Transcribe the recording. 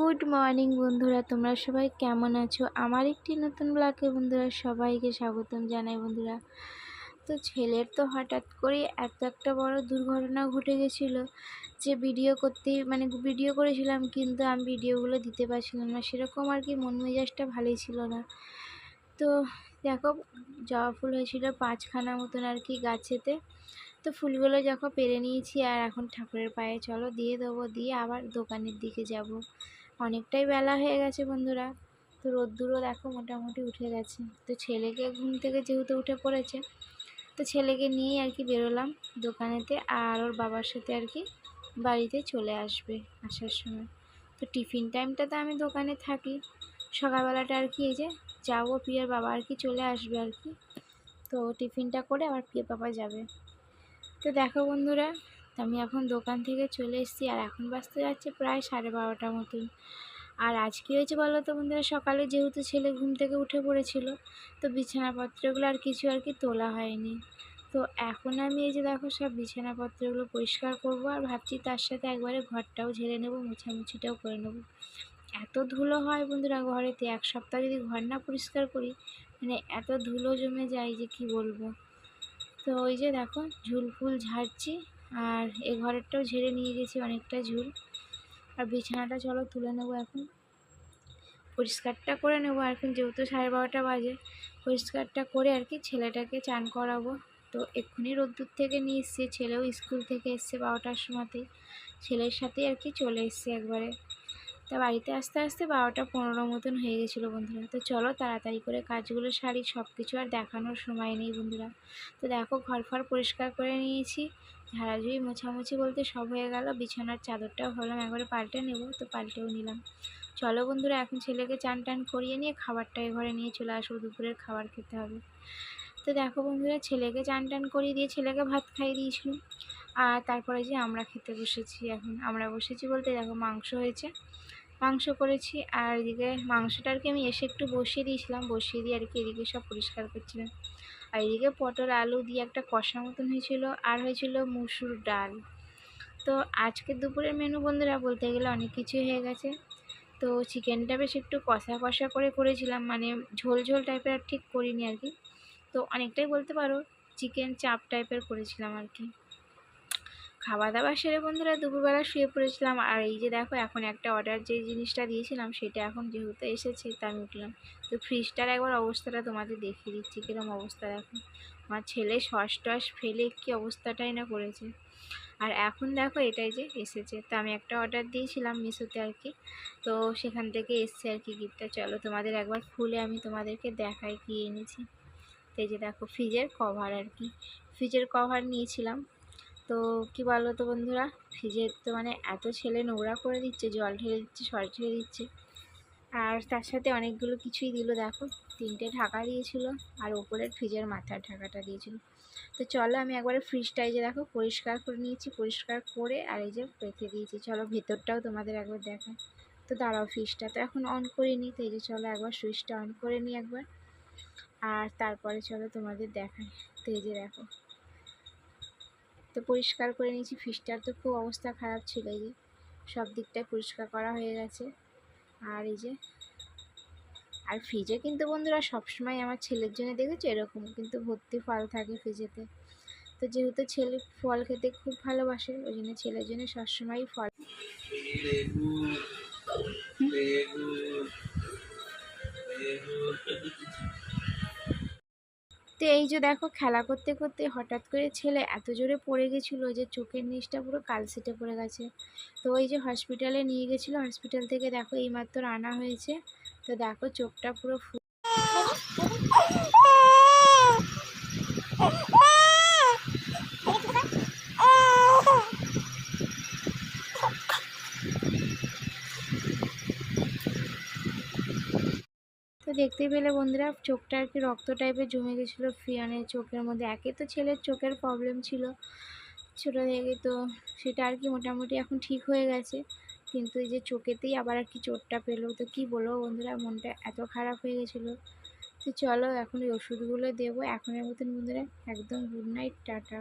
Good morning বন্ধুরা, তোমরা সবাই কেমন আছো? আমার একটি নতুন ব্লগে বন্ধুরা সবাইকে স্বাগতম জানাই বন্ধুরা। তো ছেলের তো হঠাৎ করে এত একটা বড় দুর্ঘটনা ঘটে গেছিল যে ভিডিও করতেই মানে ভিডিও করেছিলাম কিন্তু আমি ভিডিওগুলো দিতে পারছিলাম না। সেরকম আর কি মন মেজাজটা ভালোই ছিল না। তো দেখো, জবা ফুল হয়েছিল পাঁচখানা মতন আর কি গাছেতে। তো ফুলগুলো যখন পেরে নিয়েছি আর এখন ঠাকুরের পায়ে, চলো দিয়ে দেবো, দিয়ে আবার দোকানের দিকে যাব। অনেকটাই বেলা হয়ে গেছে বন্ধুরা। তো রোদ্দুরও দেখো মোটামুটি উঠে গেছে। তো ছেলেকে ঘুম থেকে যেহেতু উঠে পড়েছে, তো ছেলেকে নিয়েই আর কি বেরোলাম দোকানেতে আর ওর বাবার সাথে আর কি বাড়িতে চলে আসবে আসার সময়। তো টিফিন টাইমটাতে আমি দোকানে থাকি। সকালবেলাটা আর কি এই যে যাব প্রিয়ার বাবা আর কি চলে আসবে আর কি। তো টিফিনটা করে আবার প্রিয় বাবা যাবে। তো দেখো বন্ধুরা আমি এখন দোকান থেকে চলে এসেছি আর এখন বাজতে যাচ্ছে প্রায় সাড়ে বারোটা মতন। আর আজকে হয়েছে বলো তো বন্ধুরা? সকালে যেহেতু ছেলে ঘুম থেকে উঠে পড়েছিল, তো বিছানাপত্রগুলো আর কিছু আর কি তোলা হয়নি। তো এখন আমি এই যে দেখো সব বিছানাপত্রগুলো পরিষ্কার করব আর ভাবছি তার সাথে একবারে ঘরটাও ঝেড়ে নেব, মুছামুছিটাও করে নেব। এত ধুলো হয় বন্ধুরা ঘরেতে, এক সপ্তাহ যদি ঘর না পরিষ্কার করি মানে এত ধুলো জমে যায় যে কি বলব? তো ওই যে দেখো ঝুল ফুল ঝাড়ছি আর এ ঘরেরটাও ঝেড়ে নিয়ে গেছি অনেকটা ঝুল। আর বিছানাটা চলো তুলে নেব এখন। পরিষ্কারটা করে নেব এখন, যেহেতু সাড়ে বারোটা বাজে। পরিষ্কারটা করে আর কি ছেলেটাকে চান করাবো। তো এক্ষুনি রোদ্দুর থেকে নিয়ে এসছে, ছেলেও স্কুল থেকে এসছে বারোটার সময়তেই। ছেলের সাথেই আর কি চলে এসছে একবারে। তা বাড়িতে আসতে আসতে বারোটা পনেরো মতন হয়ে গেছিল বন্ধুরা। তো চলো তাড়াতাড়ি করে কাজগুলো সারি সব কিছু আর দেখানোর সময় নেই বন্ধুরা। তো দেখো ঘর ফর পরিষ্কার করে নিয়েছি। ঝাড়াঝুড়ি, মোছামুছি বলতে সব হয়ে গেল। বিছানার চাদরটাও ভাবলাম একবারে পাল্টে নেব, তো পাল্টেও নিলাম। চলো বন্ধুরা, এখন ছেলেকে চান টান করিয়ে নিয়ে খাবারটা এঘরে নিয়ে চলে আসব, দুপুরের খাবার খেতে হবে। তো দেখো বন্ধুরা, ছেলেকে চান টান করিয়ে দিয়ে ছেলেকে ভাত খাইয়ে দিয়েছিলাম। আর তারপরে যে আমরা খেতে বসেছি এখন, আমরা বসেছি বলতে দেখো মাংস হয়েছে। মাংস করেছি আর এদিকে মাংসটা আর কি আমি এসে একটু বসিয়ে দিয়েছিলাম, বসিয়ে দিয়ে আর কি এদিকে সব পরিষ্কার করছিলাম। আর এদিকে পটল, আলু দিয়ে একটা কষা মতন হয়েছিল আর হয়েছিল মুসুর ডাল। তো আজকে দুপুরের মেনু বন্ধুরা বলতে গেলে অনেক কিছুই হয়ে গেছে। তো চিকেনটা বেশ একটু কষা কষা করে করেছিলাম মানে ঝোল ঝোল টাইপের আর ঠিক করিনি আর কি। তো অনেকটাই বলতে পারো, চিকেন চাপ টাইপের করেছিলাম আর কি। খাওয়া দাওয়া সেরে বন্ধুরা দুপুরবেলা শুয়ে পড়েছিলাম। আর এই যে দেখো, এখন একটা অর্ডার যে জিনিসটা দিয়েছিলাম, সেটা এখন যেহেতু এসেছে, তা আমি উঠলাম। তো ফ্রিজটার একবার অবস্থাটা তোমাদের দেখিয়ে দিচ্ছি কীরকম অবস্থা দেখো। আমার ছেলে সস টস ফেলে কী অবস্থাটাই না করেছে। আর এখন দেখো, এটাই যে এসেছে। তো আমি একটা অর্ডার দিয়েছিলাম মিশোতে আর কি। তো সেখান থেকে এসছে আর কি গিফটটা চলো তোমাদের একবার খুলে আমি তোমাদেরকে দেখাই, কি এনেছি। তো এই যে দেখো ফ্রিজের কভার আর কি। ফ্রিজের কভার নিয়েছিলাম। তো কী বলো তো বন্ধুরা ফ্রিজের তো মানে এত ছেলে নোংরা করে দিচ্ছে, জল ঢেলে দিচ্ছে, সর ঢেলে দিচ্ছে, আর তার সাথে অনেকগুলো কিছুই দিল দেখো, তিনটে ঢাকা দিয়েছিল আর ওপরের ফ্রিজের মাথার ঢাকাটা দিয়েছিল। তো চলো আমি একবারে ফ্রিজটা এই যে দেখো পরিষ্কার করে নিয়েছি, পরিষ্কার করে আর এই যে রেখে দিয়েছি। চলো ভেতরটাও তোমাদের একবার দেখা তো দাঁড়াও ফ্রিজটা তো এখন অন করিনি, তো এই যে চলো একবার সুইচটা অন করে নিই একবার। আর তারপরে চলো তোমাদের দেখাই। তো এই যে দেখো তো পরিষ্কার করে নিয়েছি। ফিশটার তো খুব অবস্থা খারাপ ছিল এই যে। সব দিকটাই পরিষ্কার করা হয়ে গেছে। আর এই যে, আর ফ্রিজে কিন্তু বন্ধুরা সবসময় আমার ছেলের জন্য দেখেছ এরকম, কিন্তু ভর্তি ফল থাকে ফ্রিজেতে। তো যেহেতু ছেলে ফল খেতে খুব ভালোবাসে, ওই জন্য ছেলের জন্য সবসময়ই ফল। তো এই যে দেখো খেলা করতে করতে হঠাৎ করে ছেলে এত জোরে পড়ে গেছিল যে চোখের নিচটা পুরো কালসিটে পড়ে গেছে। তো ওই যে হসপিটালে নিয়ে গেছিল হসপিটাল থেকে দেখো এইমাত্র আনা হয়েছে। তো দেখো চোখটা পুরো তো দেখতে পেলে বন্ধুরা চোখটা আর কি রক্ত টাইপের জমে গেছিল ফিয়ানের চোখের মধ্যে। একে তো ছেলের চোখের প্রবলেম ছিল, ছোটো থেকে তো সেটা আর কি মোটামুটি এখন ঠিক হয়ে গেছে। কিন্তু এই যে চোখেতেই আবার আর কি চোটটা পেল, তো কি বলব বন্ধুরা, মনটা এত খারাপ হয়ে গেছিল। তো চলো এখন ওই ওষুধগুলো দেবো, এখনের মতন বন্ধুরা, একদম গুড নাইট টাটা।